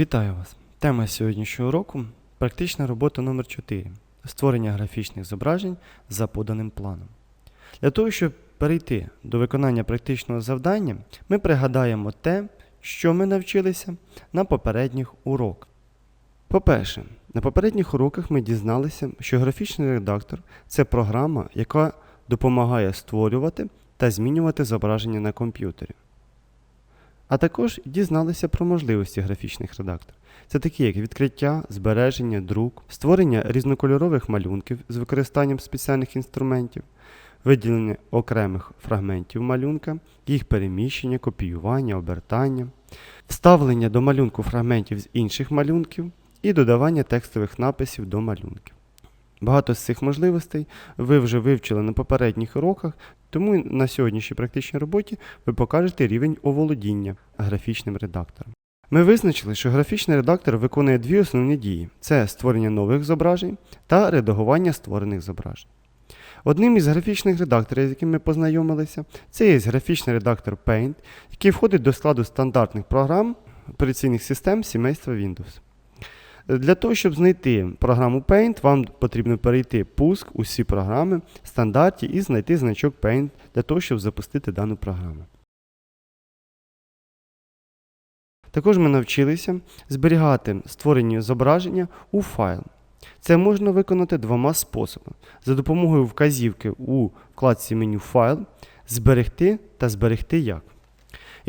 Вітаю вас! Тема сьогоднішнього уроку практична робота номер 4 Створення графічних зображень за поданим планом. Для того, щоб перейти до виконання практичного завдання, ми пригадаємо те, що ми навчилися на попередніх уроках. По-перше, на попередніх уроках ми дізналися, що графічний редактор це програма, яка допомагає створювати та змінювати зображення на комп'ютері. А також дізналися про можливості графічних редакторів. Це такі, як відкриття, збереження, друк, створення різнокольорових малюнків з використанням спеціальних інструментів, виділення окремих фрагментів малюнка, їх переміщення, копіювання, обертання, вставлення до малюнку фрагментів з інших малюнків і додавання текстових написів до малюнків. Багато з цих можливостей ви вже вивчили на попередніх уроках, тому на сьогоднішній практичній роботі ви покажете рівень оволодіння графічним редактором. Ми визначили, що графічний редактор виконує дві основні дії: це створення нових зображень та редагування створених зображень. Одним із графічних редакторів, з яким ми познайомилися, це є графічний редактор Paint, який входить до складу стандартних програм операційних систем сімейства Windows. Для того, щоб знайти програму Paint, вам потрібно перейти пуск усі програми стандарті і знайти значок Paint для того, щоб запустити дану програму. Також ми навчилися зберігати створені зображення у файл. Це можна виконати двома способами: за допомогою вказівки у вкладці меню Файл, зберегти та зберегти як.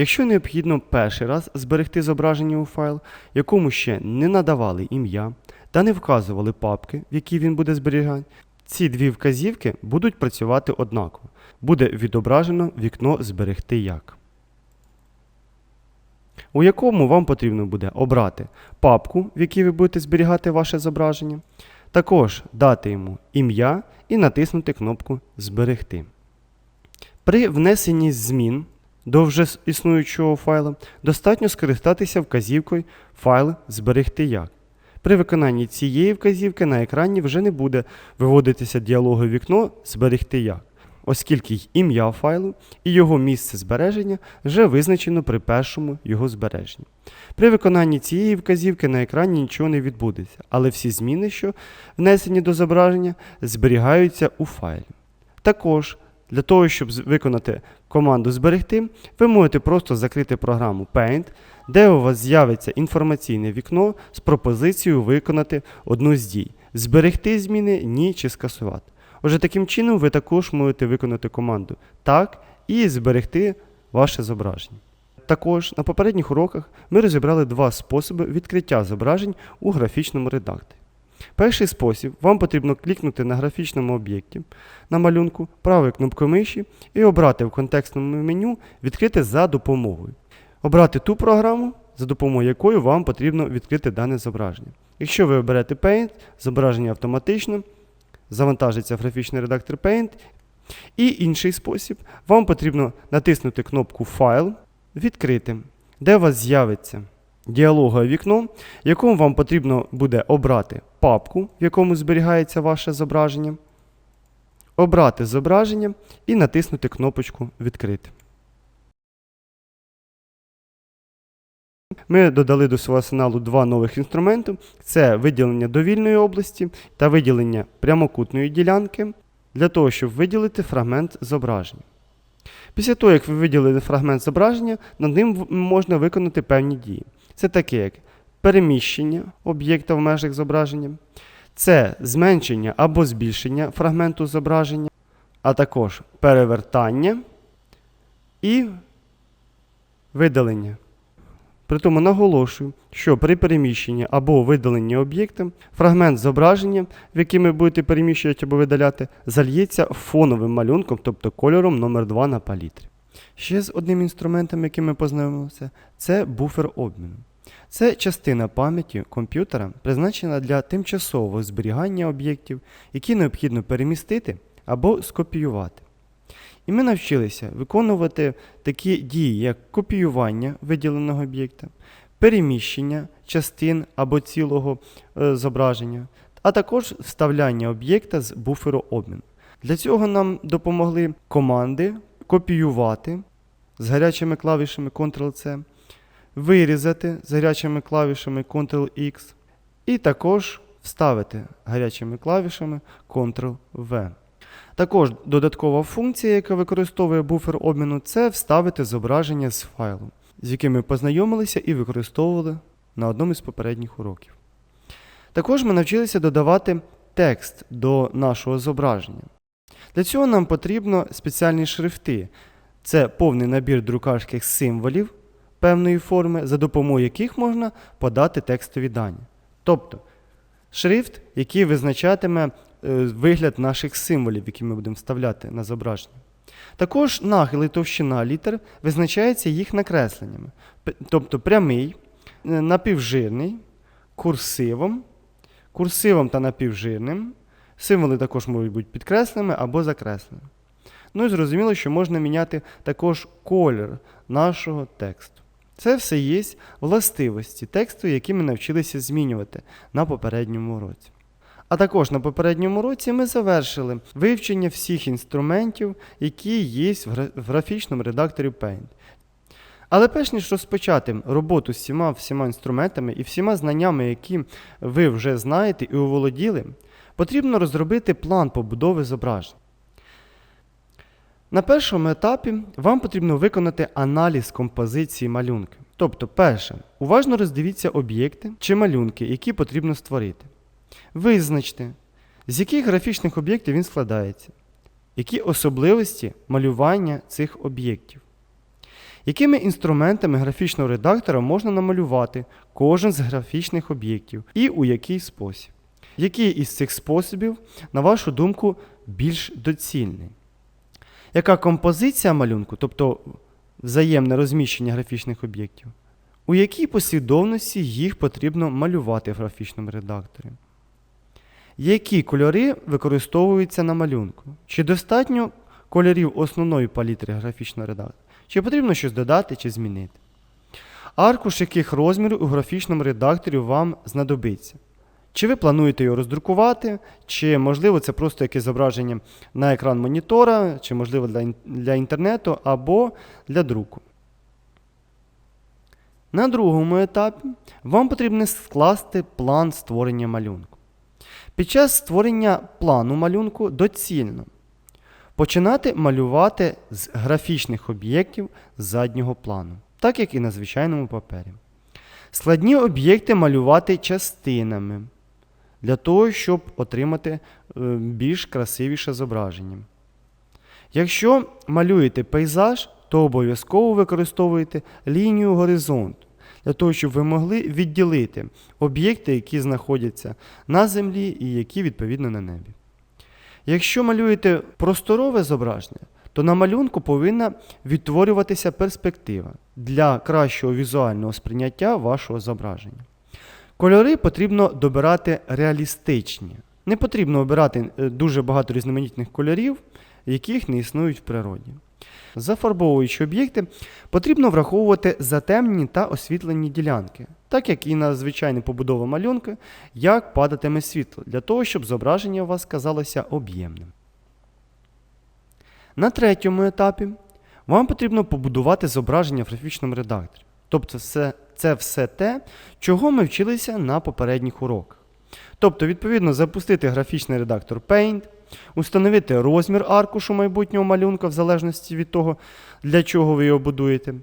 Якщо необхідно перший раз зберегти зображення у файл, якому ще не надавали ім'я та не вказували папки, в якій він буде зберігати, ці дві вказівки будуть працювати однаково. Буде відображено вікно Зберегти як. У якому вам потрібно буде обрати папку, в якій ви будете зберігати ваше зображення, також дати йому ім'я і натиснути кнопку Зберегти. При внесенні змін до вже існуючого файла достатньо скористатися вказівкою Файл зберегти як. При виконанні цієї вказівки на екрані вже не буде виводитися діалогове вікно Зберегти як, оскільки ім'я файлу і його місце збереження вже визначено при першому його збереженні. При виконанні цієї вказівки на екрані нічого не відбудеться, але всі зміни, що внесені до зображення, зберігаються у файлі. Також для того, щоб виконати команду зберегти, ви можете просто закрити програму Paint, де у вас з'явиться інформаційне вікно з пропозицією виконати одну з дій: зберегти зміни, ні чи скасувати. Отже, таким чином ви також можете виконати команду так і зберегти ваше зображення. Також на попередніх уроках ми розібрали два способи відкриття зображень у графічному редакторі. Перший спосіб вам потрібно клікнути на графічному об'єкті на малюнку правою кнопкою миші і обрати в контекстному меню Відкрити за допомогою. Обрати ту програму, за допомогою якої вам потрібно відкрити дане зображення. Якщо ви оберете Paint, зображення автоматично завантажиться в графічний редактор Paint. І інший спосіб, вам потрібно натиснути кнопку Файл, відкрити, де у вас з'явиться діалогове вікно, в якому вам потрібно буде обрати папку, в якому зберігається ваше зображення, обрати зображення і натиснути кнопочку Відкрити. Ми додали до свого арсеналу два нових інструменти: це виділення довільної області та виділення прямокутної ділянки для того, щоб виділити фрагмент зображення. Після того, як ви виділили фрагмент зображення, над ним можна виконати певні дії. Це таке, як переміщення об'єкта в межах зображення, це зменшення або збільшення фрагменту зображення, а також перевертання і видалення. Притому наголошую, що при переміщенні або видаленні об'єкта фрагмент зображення, в який ви будете переміщувати або видаляти, зальється фоновим малюнком, тобто кольором номер 2 на палітрі. Ще з одним інструментом, яким ми познайомилися, це буфер обміну. Це частина пам'яті комп'ютера, призначена для тимчасового зберігання об'єктів, які необхідно перемістити або скопіювати. І ми навчилися виконувати такі дії, як копіювання виділеного об'єкта, переміщення частин або цілого е, зображення, а також вставляння об'єкта з буферу обміну. Для цього нам допомогли команди копіювати з гарячими клавішами Ctrl-C, вирізати з гарячими клавішами Ctrl-X і також вставити гарячими клавішами Ctrl-V. Також додаткова функція, яка використовує буфер обміну, це вставити зображення з файлу, з яким ми познайомилися і використовували на одному із попередніх уроків. Також ми навчилися додавати текст до нашого зображення. Для цього нам потрібно спеціальні шрифти. Це повний набір друкарських символів певної форми, за допомогою яких можна подати текстові дані. Тобто шрифт, який визначатиме е, вигляд наших символів, які ми будемо вставляти на зображення. Також нахил і товщина літер визначається їх накресленнями, тобто прямий, е, напівжирний, курсивом, курсивом та напівжирним. Символи також можуть бути підкресленими або закресленими. Ну і зрозуміло, що можна міняти також колір нашого тексту. Це все є властивості тексту, які ми навчилися змінювати на попередньому уроці. А також на попередньому уроці ми завершили вивчення всіх інструментів, які є в графічному редакторі Paint. Але перш ніж розпочати роботу з всіма всіма інструментами і всіма знаннями, які ви вже знаєте і оволоділи, потрібно розробити план побудови зображень. На першому етапі вам потрібно виконати аналіз композиції малюнка. Тобто, перше, уважно роздивіться об'єкти чи малюнки, які потрібно створити. Визначте, з яких графічних об'єктів він складається, які особливості малювання цих об'єктів. Якими інструментами графічного редактора можна намалювати кожен з графічних об'єктів і у який спосіб? Який із цих способів, на вашу думку, більш доцільний? Яка композиція малюнку, тобто взаємне розміщення графічних об'єктів? У якій послідовності їх потрібно малювати в графічному редакторі? Які кольори використовуються на малюнку? Чи достатньо кольорів основної палітри графічного редактора? Чи потрібно щось додати чи змінити? Аркуш яких розмірів у графічному редакторі вам знадобиться? Чи ви плануєте його роздрукувати, чи можливо це просто якесь зображення на екран монітора, чи можливо для, для інтернету або для друку. На другому етапі вам потрібно скласти план створення малюнку. Під час створення плану малюнку доцільно починати малювати з графічних об'єктів заднього плану, так як і на звичайному папері. Складні об'єкти малювати частинами для того, щоб отримати е, більш красивіше зображення. Якщо малюєте пейзаж, то обов'язково використовуєте лінію горизонту для того, щоб ви могли відділити об'єкти, які знаходяться на землі і які відповідно на небі. Якщо малюєте просторове зображення, то на малюнку повинна відтворюватися перспектива для кращого візуального сприйняття вашого зображення. Кольори потрібно добирати реалістичні. Не потрібно обирати е, дуже багато різноманітних кольорів, яких не існують в природі. Зафарбовуючи об'єкти, потрібно враховувати затемнені та освітлені ділянки, так як і на звичайне побудова малюнка, як падатиме світло, для того, щоб зображення у вас казалося об'ємним. На третьому етапі вам потрібно побудувати зображення в графічному редакторі. Тобто все, це все те, чого ми вчилися на попередніх уроках. Тобто, відповідно, запустити графічний редактор Paint, установити розмір аркушу майбутнього малюнка в залежності від того, для чого ви його будуєте.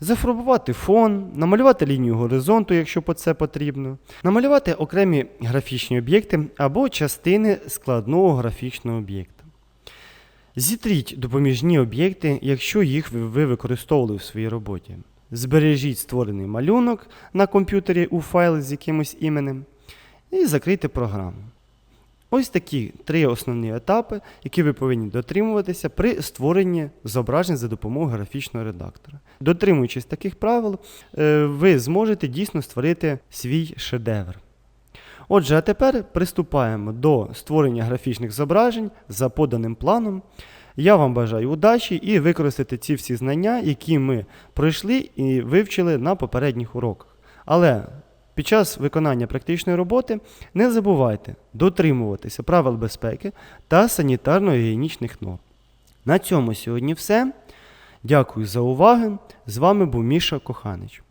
Зафарбувати фон, намалювати лінію горизонту, якщо це потрібно, намалювати окремі графічні об'єкти або частини складного графічного об'єкта. Зітріть допоміжні об'єкти, якщо їх ви використовували в своїй роботі. Збережіть створений малюнок на комп'ютері у файл з якимось іменем і закрийте програму. Ось такі три основні етапи, які ви повинні дотримуватися при створенні зображень за допомогою графічного редактора. Дотримуючись таких правил, е, ви зможете дійсно створити свій шедевр. Отже, а тепер приступаємо до створення графічних зображень за поданим планом. Я вам бажаю удачі і використати ці всі знання, які ми пройшли і вивчили на попередніх уроках. Але під час виконання практичної роботи не забувайте дотримуватися правил безпеки та санітарно-гігієнічних норм. На цьому сьогодні все. Дякую за увагу. З вами був Міша Коханич.